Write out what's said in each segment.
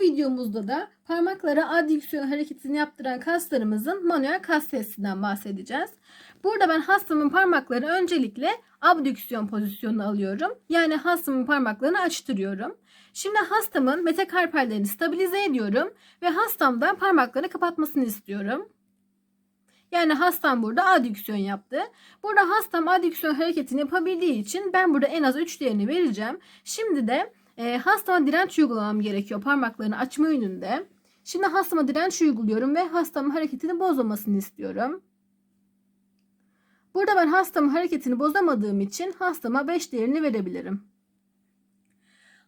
videomuzda da parmaklara adüksiyon hareketini yaptıran kaslarımızın manuel kas testinden bahsedeceğiz. Burada ben hastamın parmakları öncelikle abdüksiyon pozisyonuna alıyorum. Yani hastamın parmaklarını açtırıyorum. Şimdi hastamın metakarpallerini stabilize ediyorum ve hastamdan parmaklarını kapatmasını istiyorum. Yani hastam burada adüksiyon yaptı. Burada hastam adüksiyon hareketini yapabildiği için ben burada en az 3 değerini vereceğim. Şimdi de e, hastama direnç uygulamam gerekiyor parmaklarını açma yönünde. Şimdi hastama direnç uyguluyorum ve hastamın hareketini bozmamasını istiyorum. Burada ben hastamın hareketini bozamadığım için hastama 5 değerini verebilirim.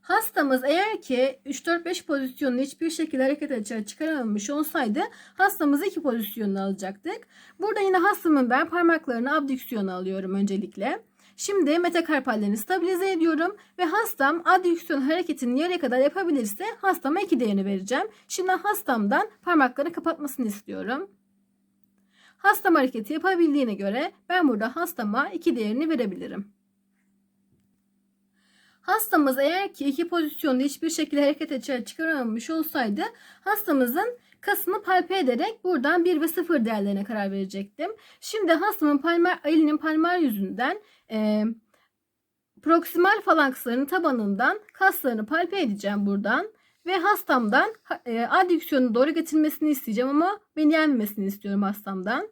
Hastamız eğer ki 3-4-5 pozisyonunu hiçbir şekilde hareket açığa çıkaramamış olsaydı hastamızı 2 pozisyonuna alacaktık. Burada yine hastamın ben parmaklarını abdüksiyona alıyorum öncelikle. Şimdi metakarpallerini stabilize ediyorum ve hastam adüksiyon hareketini yarıya kadar yapabilirse hastama 2 değerini vereceğim. Şimdi hastamdan parmaklarını kapatmasını istiyorum. Hastam hareketi yapabildiğine göre ben burada hastama 2 değerini verebilirim. Hastamız eğer ki iki pozisyonda hiçbir şekilde hareket açığa çıkaramamış olsaydı hastamızın kasını palpe ederek buradan 1 ve 0 değerlerine karar verecektim. Şimdi hastamın palmar, elinin palmar yüzünden e, proksimal falanksların tabanından kaslarını palpe edeceğim buradan. Ve hastamdan e, adüksiyonu doğru getirmesini isteyeceğim ama beni yenmemesini istiyorum hastamdan.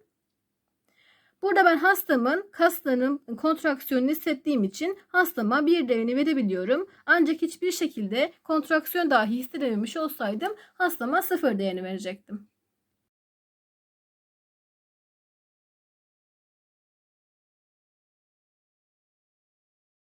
Burada ben hastamın kaslarının kontraksiyonunu hissettiğim için hastama bir değerini verebiliyorum. Ancak hiçbir şekilde kontraksiyon dahi hissedememiş olsaydım hastama sıfır değerini verecektim.